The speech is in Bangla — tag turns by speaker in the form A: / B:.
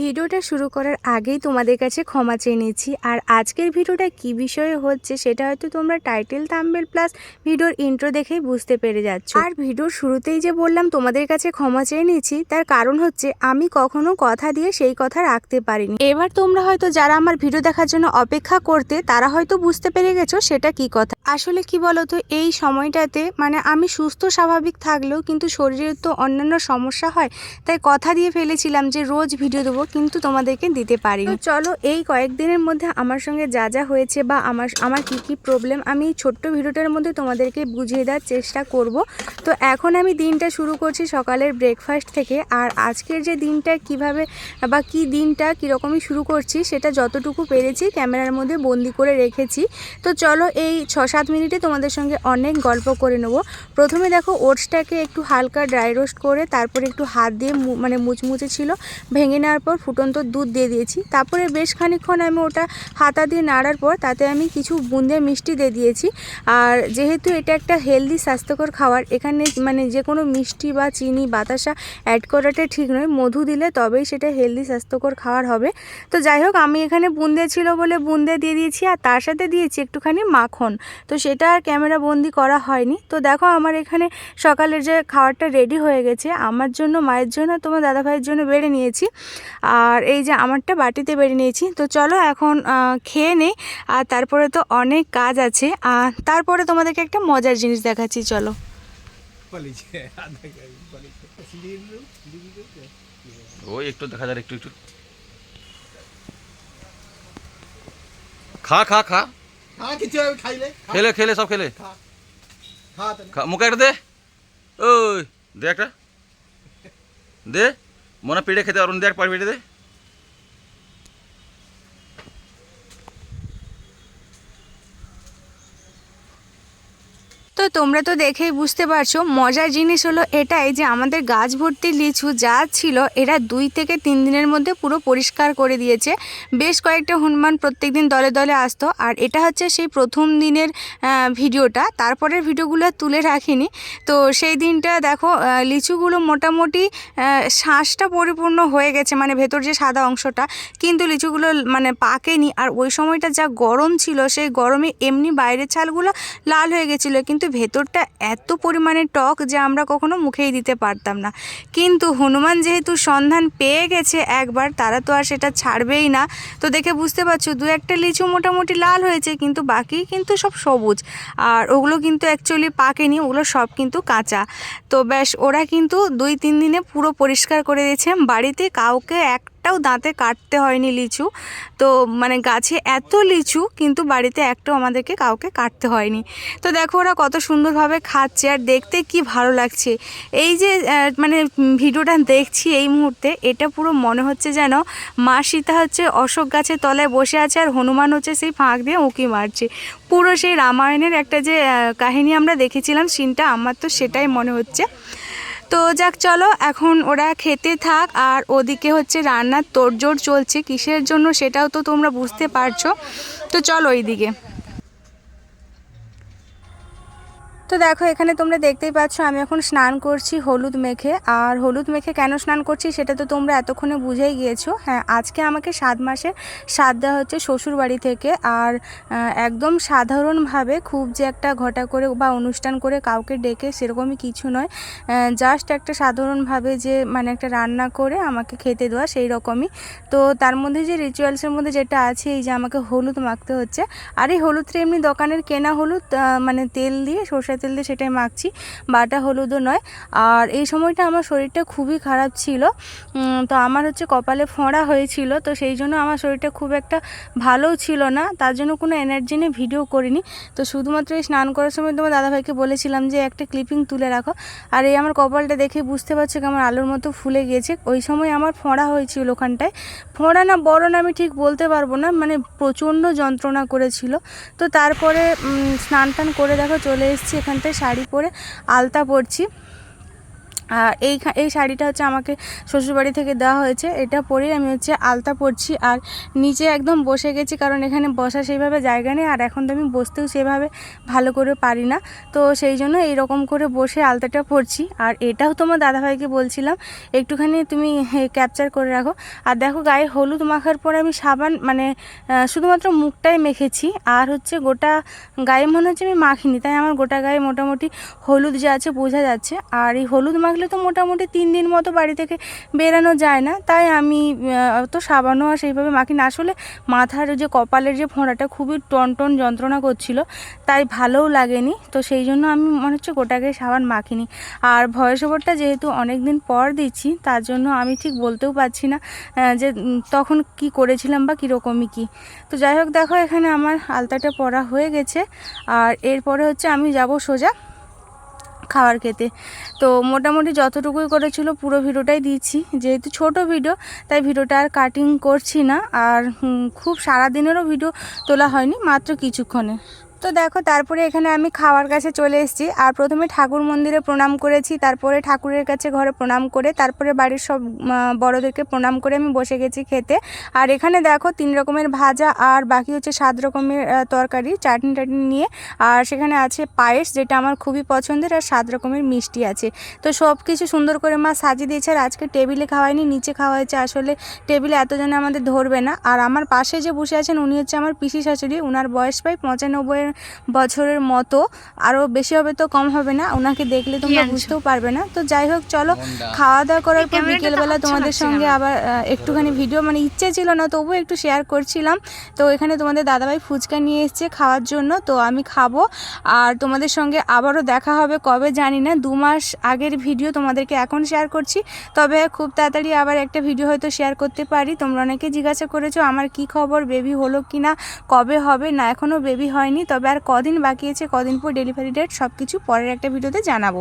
A: ভিডিওটা শুরু করার আগেই তোমাদের কাছে ক্ষমা চেয়ে নিচ্ছি। আর আজকের ভিডিওটা কি বিষয়ে হচ্ছে সেটা হয়তো তোমরা টাইটেল থাম্বেল প্লাস ভিডিওর ইন্ট্রো দেখেই বুঝতে পেরে যাচ্ছ। আর ভিডিওর শুরুতেই যে বললাম, তোমাদের কাছে ক্ষমা চেয়ে নিচ্ছি, তার কারণ হচ্ছে আমি কখনো কথা দিয়ে সেই কথা রাখতে পারিনি। এবার তোমরা হয়তো যারা আমার ভিডিও দেখার জন্য অপেক্ষা করতে, তারা হয়তো বুঝতে পেরে গেছো সেটা কি কথা। আসলে কি বলতো, এই সময়টাতে মানে আমি সুস্থ, স্বাভাবিক থাকলেও কিন্তু শরীরের তো অন্যান্য সমস্যা হয়, তাই কথা দিয়ে ফেলেছিলাম যে রোজ ভিডিও দেবো। কিন্তু তোমাদেরকে দিতে পারিনি। তো চলো এই কয়েকদিনের মধ্যে আমার সঙ্গে যা যা হয়েছে বা আমার আমার কি কি প্রবলেম আমি এই ছোট্ট ভিডিওটার মধ্যে তোমাদেরকে বুঝিয়ে দেওয়ার চেষ্টা করব। তো এখন আমি দিনটা শুরু করছি সকালের ব্রেকফাস্ট থেকে, আর আজকের যে দিনটা কীভাবে বা কি দিনটা কীরকমই শুরু করছি সেটা যতটুকু পেরেছি ক্যামেরার মধ্যে বন্দি করে রেখেছি। তো চলো এই ছ সাত মিনিটে তোমাদের সঙ্গে অনেক গল্প করে নেব। প্রথমে দেখো ওটসটাকে একটু হালকা ড্রাই রোস্ট করে, তারপরে একটু হাত দিয়ে মানে মুচমুচে ছিল, ভেঙে নেওয়ার পর ফুটন্ত দুধ দিয়ে দিয়েছি। তারপরে বেশ খানিকক্ষণ আমি ওটা হাতা দিয়ে নাড়ার পর তাতে আমি কিছু বুন্দে মিষ্টি দিয়ে দিয়েছি। আর যেহেতু এটা একটা হেলদি, স্বাস্থ্যকর খাবার, এখানে মানে যে কোনো মিষ্টি বা চিনি, বাতাসা অ্যাড করাটা ঠিক নয়। মধু দিলে তবেই সেটা হেলদি, স্বাস্থ্যকর খাবার হবে। তো যাই হোক, আমি এখানে বুন্দে ছিল বলে বুন্দে দিয়ে দিয়েছি আর তার সাথে দিয়েছি একটুখানি মাখন। তো সেটা আর ক্যামেরা বন্দি করা হয়নি। তো দেখো আমার এখানে সকালের যে খাবারটা রেডি হয়ে গেছে। আমার জন্য, মায়ের জন্য, তোমার দাদাভাইয়ের জন্য বেড়ে নিয়েছি। আর এই যে আমারটা বাটিতে বেড়ে নিয়েছি। তো চলো এখন খেয়ে নেই। আর তারপরে তো অনেক কাজ আছে। আর তারপরে তোমাদেরকে একটা মজার জিনিস দেখাচ্ছি চলো।
B: ওই একটু দেখা যায় একটু একটু। খা খা খা।
C: খা কিছু খাইলে।
B: খেলে খেলে সব খেলে।
C: খা
B: মুখে একটা দে। ওই দে একটা। দে। মনে পেড়ে খেতে পারুন দে এক পাড় পেড়ে দে
A: তো তোমরা তো দেখেই বুঝতে পারছ, মজার জিনিস হলো এটাই যে আমাদের গাছ ভর্তি লিচু যা ছিল, এরা দুই থেকে তিন দিনের মধ্যে পুরো পরিষ্কার করে দিয়েছে। বেশ কয়েকটা হনুমান প্রত্যেক দিন দলে দলে আসতো, আর এটা হচ্ছে সেই প্রথম দিনের ভিডিওটা। তারপরের ভিডিওগুলো তুলে রাখিনি। তো সেই দিনটা দেখো লিচুগুলো মোটামুটি শ্বাসটা পরিপূর্ণ হয়ে গেছে মানে ভেতর যে সাদা অংশটা। কিন্তু লিচুগুলো মানে পাকেনি, আর ওই সময়টা যা গরম ছিল, সেই গরমে এমনি বাইরের ছালগুলো লাল হয়ে গেছিল। কিন্তু ভেতরটা এত পরিমাণে টক যে আমরা কখনো মুখেই দিতে পারতাম না। কিন্তু হনুমান যেহেতু সন্ধান পেয়ে গেছে একবার, তারা তো আর সেটা ছাড়বেই না। তো দেখে বুঝতে পারছ, দু একটা লিচু মোটামুটি লাল হয়েছে, কিন্তু বাকি কিন্তু সব সবুজ। আর ওগুলো কিন্তু অ্যাকচুয়ালি পাকেনি, ওগুলো সব কিন্তু কাঁচা। তো ব্যাস, ওরা কিন্তু দুই তিন দিনে পুরো পরিষ্কার করে দিয়েছে। বাড়িতে কাউকে একটাও দাঁতে কাটতে হয়নি লিচু। তো মানে গাছে এত লিচু, কিন্তু বাড়িতে একটাও আমাদেরকে কাউকে কাটতে হয়নি। তো দেখো ওরা কত সুন্দরভাবে খাচ্ছে আর দেখতে কি ভালো লাগছে। এই যে মানে ভিডিওটা দেখছি এই মুহূর্তে, এটা পুরো মনে হচ্ছে যেন মা সীতা হচ্ছে অশোক গাছের তলায় বসে আছে আর হনুমান হচ্ছে সেই ফাঁক দিয়ে উঁকি মারছে। পুরো সেই রামায়ণের একটা যে কাহিনী আমরা দেখেছিলাম, সিনটা আমার তো সেটাই মনে হচ্ছে। তো যাক, চলো, এখন ওরা খেতে থাক, আর ওদিকে হচ্ছে রান্নার তোড়জোড় চলছে। কিসের জন্য সেটাও তো তোমরা বুঝতে পারছ। তো চলো ওইদিকে। তো দেখো, এখানে তোমরা দেখতেই পাচ্ছ, আমি এখন স্নান করছি হলুদ মেখে। আর হলুদ মেখে কেন স্নান করছি সেটা তো তোমরা এতক্ষণে বুঝেই গিয়েছো। হ্যাঁ আজকে আমাকে সাত মাসে সাত দেওয়া হচ্ছে শ্বশুর বাড়ি থেকে। আর একদম সাধারণভাবে খুব যে একটা ঘটা করে বা অনুষ্ঠান করে কাউকে ডেকে সেরকমই কিছু নয়। জাস্ট একটা সাধারণভাবে যে মানে একটা রান্না করে আমাকে খেতে দেওয়া সেই রকমই। তো তার মধ্যে যে রিচুয়ালসের মধ্যে যেটা আছে, এই যে আমাকে হলুদ মাখতে হচ্ছে। আর এই হলুদটা এমনি দোকানের কেনা হলুদ মানে তেল দিয়ে সর্ষে তেল দিয়ে সেটাই মাখছি, বাটা হলুদও নয়। আর এই সময়টা আমার শরীরটা খুবই খারাপ ছিল। তো আমার হচ্ছে কপালে ফোঁড়া হয়েছিল, তো সেই জন্য আমার শরীরটা খুব একটা ভালোও ছিল না। তার জন্য কোনো এনার্জি নিয়ে ভিডিও করিনি। তো শুধুমাত্র এই স্নান করার সময় তোমার দাদাভাইকে বলেছিলাম যে, একটা ক্লিপিং তুলে রাখো। আর এই আমার কপালটা দেখে বুঝতে পারছ কেমন আলুর মতো ফুলে গিয়েছে। ওই সময় আমার ফোঁড়া হয়েছিল ওখানটায়। ফোঁড়া না বড় না, আমি ঠিক বলতে পারব না মানে প্রচণ্ড যন্ত্রণা করেছিল। তো তারপরে স্নান টান করে দেখো চলে এসেছি এখানটায় শাড়ি পরে আলতা পরছি। আর এই এই শাড়িটা হচ্ছে আমাকে শ্বশুরবাড়ি থেকে দেওয়া হয়েছে। এটা পরেই আমি হচ্ছে আলতা পরছি আর নিচে একদম বসে গেছি কারণ এখানে বসা সেইভাবে জায়গা নেই আর এখন তো আমি বসতেও সেভাবে ভালো করে পারি না। তো সেই জন্য এইরকম করে বসে আলতাটা পরছি। আর এটাও তোমার দাদাভাইকে বলছিলাম, একটুখানি তুমি ক্যাপচার করে রাখো। আর দেখো গায়ে হলুদ মাখার পরে আমি সাবান মানে শুধুমাত্র মুখটাই মেখেছি। আর হচ্ছে গোটা গায়ে মনে হচ্ছে আমি মাখিনি, তাই আমার গোটা গায়ে মোটামুটি হলুদ যে আছে বোঝা যাচ্ছে। আর এই হলুদ মাখলে তো মোটামুটি তিন দিন মতো বাড়ি থেকে বেরানো যায় না। তাই আমি তো সাবানও আর সেইভাবে মাখি না। আসলে মাথার যে কপালের যে ফোঁড়াটা খুবই টন টন যন্ত্রণা করছিল, তাই ভালোও লাগেনি। তো সেই জন্য আমি মনে হচ্ছে গোটাকে সাবান মাখিনি। আর ভয়েস ওভারটা যেহেতু অনেক দিন পর দিচ্ছি, তার জন্য আমি ঠিক বলতেও পারছি না যে তখন কি করেছিলাম বা কীরকমই কি। তো যাই হোক, দেখো এখানে আমার আলতাটা পরা হয়ে গেছে। আর এরপরে হচ্ছে আমি যাব সোজা। খাবার খেতে। তো মোটামুটি যতটুকুই করেছিল পুরো ভিডিওটাই দিচ্ছি যেহেতু ছোট ভিডিও, তাই ভিডিওটা আর কাটিং করছি না। আর খুব সারা দিনেরও ভিডিও তোলা হয়নি, মাত্র কিছুক্ষণে। তো দেখো, তারপরে এখানে আমি খাওয়ার কাছে চলে এসেছি। আর প্রথমে ঠাকুর মন্দিরে প্রণাম করেছি, তারপরে ঠাকুরের কাছে ঘরে প্রণাম করে, তারপরে বাড়ির সব বড়দেরকে প্রণাম করে আমি বসে গেছি খেতে। আর এখানে দেখো, তিন রকমের ভাজা আর বাকি হচ্ছে সাত রকমের তরকারি, চাটনি টাটনি নিয়ে। আর সেখানে আছে পায়েস, যেটা আমার খুবই পছন্দের, আর সাত রকমের মিষ্টি আছে। তো সব কিছু সুন্দর করে মা সাজিয়ে দিয়েছে, আর আজকে টেবিলে খাওয়াইনি নিচে খাওয়া হয়েছে আসলে টেবিলে এতজনে আমাদের ধরবে না। আর আমার পাশে যে বসে আছেন, উনি হচ্ছে আমার পিসি শাশুড়ি ওনার বয়স প্রায় পঁচানব্বই বছরের মতো আরও বেশি হবে তো কম হবে না ওনাকে দেখলে তোমরা বুঝতেও পারবে না। তো যাই হোক চলো খাওয়া দাওয়া করার পর বিকেলবেলা তোমাদের সঙ্গে আবার একটুখানি ভিডিও মানে ইচ্ছে ছিল না তবুও একটু শেয়ার করছিলাম। তো এখানে তোমাদের দাদাভাই ফুচকা নিয়ে এসছে খাওয়ার জন্য তো আমি খাব। আর তোমাদের সঙ্গে আবারও দেখা হবে কবে জানি না দু মাস আগের ভিডিও তোমাদেরকে এখন শেয়ার করছি। তবে খুব তাড়াতাড়ি আবার একটা ভিডিও হয়তো শেয়ার করতে পারি। তোমরা অনেকে জিজ্ঞাসা করেছ আমার কি খবর বেবি হলো কি না কবে হবে না এখনও বেবি হয়নি তবে আর কদিন বাকি আছে, কদিন পর ডেলিভারি ডেট সব কিছু পরের একটা ভিডিওতে জানাব।